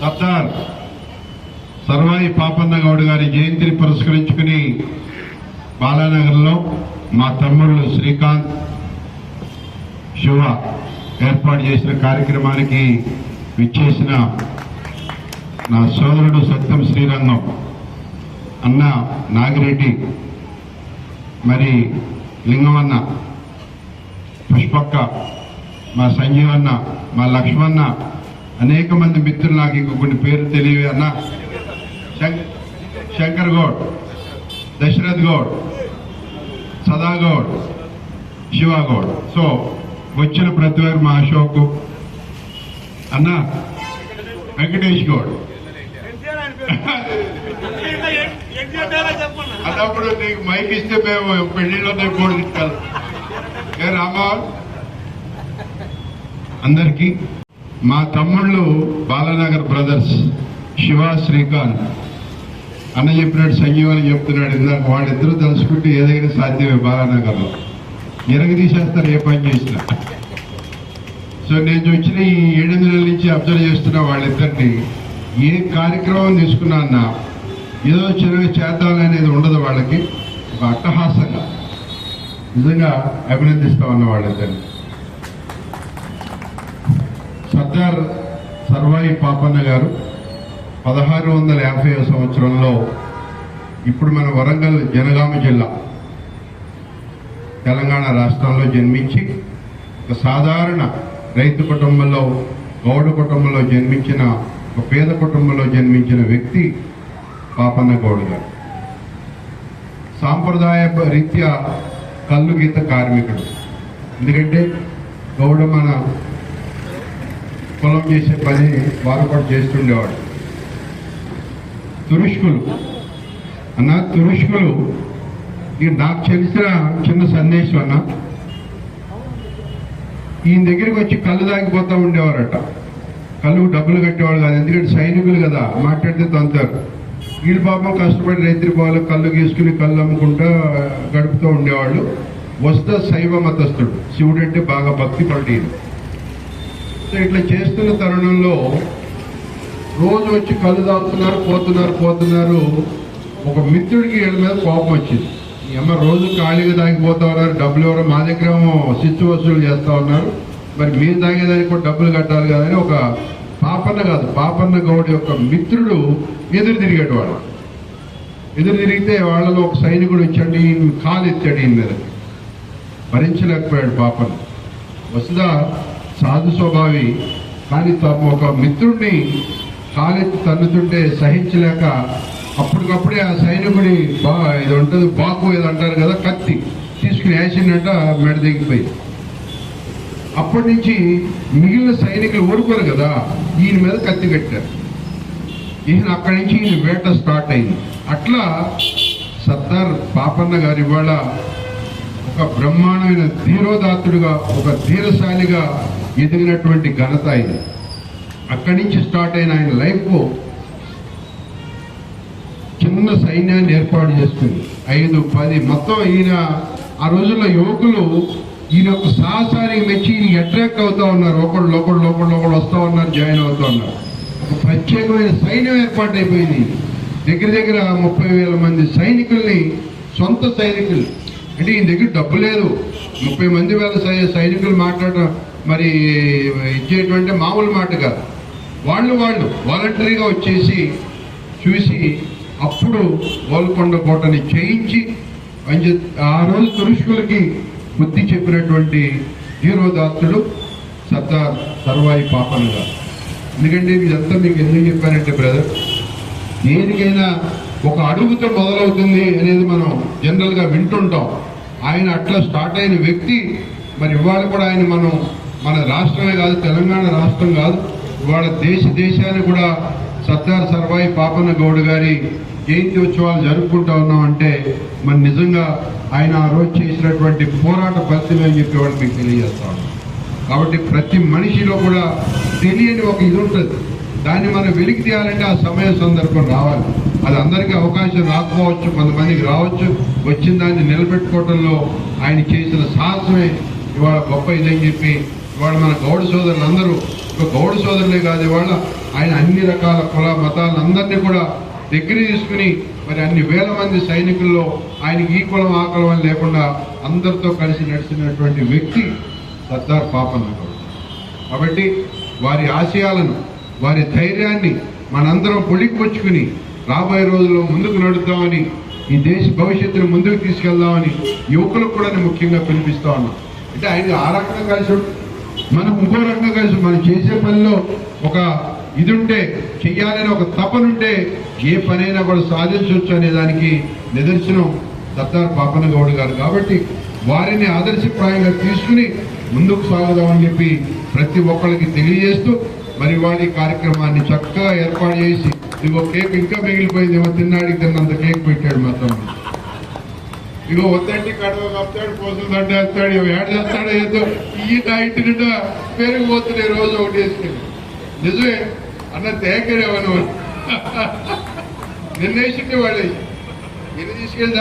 సర్దార్ సర్వాయి పాపన్న గౌడ్ గారి జయంతిని పురస్కరించుకుని బాలానగర్లో మా తమ్ముళ్ళు శ్రీకాంత్ శివ ఏర్పాటు చేసిన కార్యక్రమానికి విచ్చేసిన నా సోదరుడు సత్యం శ్రీరంగం అన్న నాగిరెడ్డి మరి లింగమన్న పుష్పక్క మా సంజీవన్న మా లక్ష్మణ అనేక మంది మిత్రులు నాకు ఇంక కొన్ని పేర్లు తెలియవి అన్న. శంకర్ గౌడ్ దశరథ్ గౌడ్ సదా గౌడ్ శివ గౌడ్. సో వచ్చిన ప్రతి వారు మా అశోక్ అన్న వెంకటేష్ గౌడ్. అన్నప్పుడు నీకు మైక్ ఇస్తే మేము పెళ్ళిలో కూడా తీసుకెళ్ళాం రామా? అందరికీ. మా తమ్ముళ్ళు బాలనగర్ బ్రదర్స్ శివ శ్రీకాంత్. అన్న చెప్పినట్టు సంజీవాన్ని చెప్తున్నాడు. ఇందాక వాళ్ళిద్దరూ తలుచుకుంటే ఏదైనా సాధ్యమే బాలనగర్లో. ఎరగ తీసేస్తారు ఏ పని చేసినా. సో నేను వచ్చిన ఈ ఏడు నెలల నుంచి అబ్జర్వ్ చేస్తున్న వాళ్ళిద్దరిని ఏ కార్యక్రమం తీసుకున్నా అన్నా ఏదో చిన్నగా చేద్దామనేది ఉండదు వాళ్ళకి. ఒక అట్టహాసంగా నిజంగా అభినందిస్తా ఉన్న వాళ్ళిద్దరిని. సర్దార్ సర్వాయి పాపన్న గారు పదహారు వందల యాభై సంవత్సరంలో ఇప్పుడు మన వరంగల్ జనగామ జిల్లా తెలంగాణ రాష్ట్రంలో జన్మించి ఒక సాధారణ రైతు కుటుంబంలో గౌడ కుటుంబంలో జన్మించిన ఒక పేద కుటుంబంలో జన్మించిన వ్యక్తి పాపన్న గౌడ్ గారు. సాంప్రదాయ రీత్యా కళ్ళు గీత కార్మికుడు. ఎందుకంటే గౌడ మన పొలం చేసే పని వారు కూడా చేస్తుండేవాడు. తురుష్కులు. అన్న తురుష్కులు ఇది నాకు తెలిసిన చిన్న సందేశం అన్న ఈయన దగ్గరికి వచ్చి కళ్ళు తాగిపోతూ ఉండేవారట. కళ్ళు డబ్బులు కట్టేవాడు కాదు ఎందుకంటే సైనికులు కదా మాట్లాడితే తంతారు. వీళ్ళు పాపం కష్టపడి రైతులు పాలు కళ్ళు గీసుకుని కళ్ళు అమ్ముకుంటా గడుపుతూ ఉండేవాళ్ళు. వస్తే శైవ మతస్థుడు. శివుడు అంటే బాగా భక్తి పడి సో ఇట్లా చేస్తున్న తరుణంలో రోజు వచ్చి కళ్ళు తాగుతున్నారు పోతున్నారు పోతున్నారు. ఒక మిత్రుడికి వీళ్ళ మీద కోపం వచ్చింది. ఈ అమ్మ రోజు ఖాళీగా తాగిపోతా ఉన్నారు డబ్బులు ఎవరో మా దగ్గర సిచ్చు వసూలు చేస్తా ఉన్నారు. మరి మీరు తాగేదానికి కూడా డబ్బులు కట్టాలి కదని అని ఒక పాపన్న కాదు పాపన్న గౌడ్ యొక్క మిత్రుడు ఎదురు తిరిగేటవాడు ఎదురు తిరిగితే వాళ్ళలో ఒక సైనికుడు వచ్చాడు ఈయన కాలు ఎత్తాడు ఈయన మీద. భరించలేకపోయాడు పాపన్న. వసుదా సాధు స్వభావి. కానీ తమ ఒక మిత్రుడిని కాలెత్తి తన్నుతుంటే సహించలేక అప్పటికప్పుడే ఆ సైనికుడి బా ఇది ఉంటుంది బాకు ఇది అంటారు కదా కత్తి తీసుకుని వేసిందంట మెడ దిగిపోయి అప్పటి నుంచి మిగిలిన సైనికులు ఊరుకోరు కదా ఈయన మీద కత్తి కట్టారు. ఈయన అక్కడి నుంచి ఈయన వేట స్టార్ట్ అయింది. అట్లా సర్దార్ పాపన్న గారు ఇవాళ ఒక బ్రహ్మాండమైన ధీరోదాత్తుడుగా ఒక ధీరశాలిగా ఎదిగినటువంటి ఘనత ఆయన అక్కడి నుంచి స్టార్ట్ అయిన ఆయన లైఫ్ చిన్న సైన్యాన్ని ఏర్పాటు చేసుకుంది ఐదు పది మొత్తం ఈయన ఆ రోజుల్లో యువకులు ఈయన యొక్క సాహసానికి మెచ్చి ఈయన అట్రాక్ట్ అవుతా ఉన్నారు. ఒకళ్ళు ఒకళ్ళు ఒకళ్ళు ఒకళ్ళు వస్తూ ఉన్నారు జాయిన్ అవుతా ఉన్నారు. ఒక ప్రత్యేకమైన సైన్యం ఏర్పాటైపోయింది. దగ్గర దగ్గర ముప్పై వేల మంది సైనికుల్ని సొంత సైనికులు అంటే ఈయన దగ్గర డబ్బు లేదు. ముప్పై మంది వేల సైనికులు మాట్లాడడం మరి ఇచ్చేటువంటి మామూలు మాట కాదు. వాళ్ళు వాళ్ళు వాలంటరీగా వచ్చేసి చూసి అప్పుడు గోల్కొండ కోటని చేయించి అని ఆ రోజు తురుష్కులకి బుద్ధి చెప్పినటువంటి హీరోదాత్తుడు సర్దార్ సర్వాయి పాపన్ గారు. ఎందుకంటే ఇదంతా మీకు ఎందుకు చెప్పానంటే బ్రదర్ దేనికైనా ఒక అడుగుతో మొదలవుతుంది అనేది మనం జనరల్గా వింటుంటాం. ఆయన అట్లా స్టార్ట్ అయిన వ్యక్తి మరి ఇవాళ కూడా ఆయన మనం మన రాష్ట్రమే కాదు తెలంగాణ రాష్ట్రం కాదు ఇవాళ దేశ దేశాన్ని కూడా సర్దార్ సర్వాయి పాపన్న గౌడ్ గారి జయంతి ఉత్సవాలు జరుపుకుంటా ఉన్నాం అంటే మరి నిజంగా ఆయన ఆ రోజు చేసినటువంటి పోరాట ఫలితమే అని చెప్పి వాళ్ళు మీకు తెలియజేస్తా కాబట్టి ప్రతి మనిషిలో కూడా తెలియని ఒక ఇది ఉంటుంది. దాన్ని మనం వెలికి తీయాలంటే ఆ సమయ సందర్భం రావాలి. అది అందరికీ అవకాశం రాకపోవచ్చు కొంతమందికి రావచ్చు. వచ్చిన దాన్ని నిలబెట్టుకోవడంలో ఆయన చేసిన సాహసమే ఇవాళ గొప్ప ఇదని చెప్పి ఇవాళ మన గౌడ సోదరులు అందరూ ఒక గౌడ సోదరులే కాదు ఇవాళ ఆయన అన్ని రకాల కుల మతాలందరినీ కూడా దగ్గర తీసుకుని మరి అన్ని వేల మంది సైనికుల్లో ఆయనకి ఈ కులం ఆ కులం అని లేకుండా అందరితో కలిసి నడిచినటువంటి వ్యక్తి సర్దార్ పాపన్న గౌడ్. కాబట్టి వారి ఆశయాలను వారి ధైర్యాన్ని మనందరం పొడికొచ్చుకుని రాబోయే రోజుల్లో ముందుకు నడుద్దామని ఈ దేశ భవిష్యత్తును ముందుకు తీసుకెళ్దామని యువకులకు కూడా నేను ముఖ్యంగా పిలిపిస్తా ఉన్నాం. అంటే ఆయన ఆ రకంగా కలిసి మనం ఇంకో రకంగా కలిసి మనం చేసే పనిలో ఒక ఇది ఉంటే చెయ్యాలని ఒక తపనుంటే ఏ పనైనా కూడా సాధించవచ్చు అనే దానికి నిదర్శనం సర్దార్ పాపన గౌడ్ గారు. కాబట్టి వారిని ఆదర్శప్రాయంగా తీసుకుని ముందుకు సాగుదామని చెప్పి ప్రతి ఒక్కరికి తెలియజేస్తూ మరి వాడి కార్యక్రమాన్ని చక్కగా ఏర్పాటు చేసి ఇగో కేక్ ఇంకా మిగిలిపోయింది ఏమో తిన్నాడికి తిన్నంత కేక్ పెట్టాడు మా తమ్ముడు. ఇగో వద్దంటే కడవ కప్తాడు పోతుంది అంటే ఇవి ఏడు చేస్తాడో ఏదో ఈ నైట్ నిండా పెరిగిపోతున్నాయి రోజు ఒకటి వేసుకుని. నిజమే అన్న తేకరేవని వాళ్ళు నిర్ణయించింది వాళ్ళు. ఇది తీసుకెళ్ళి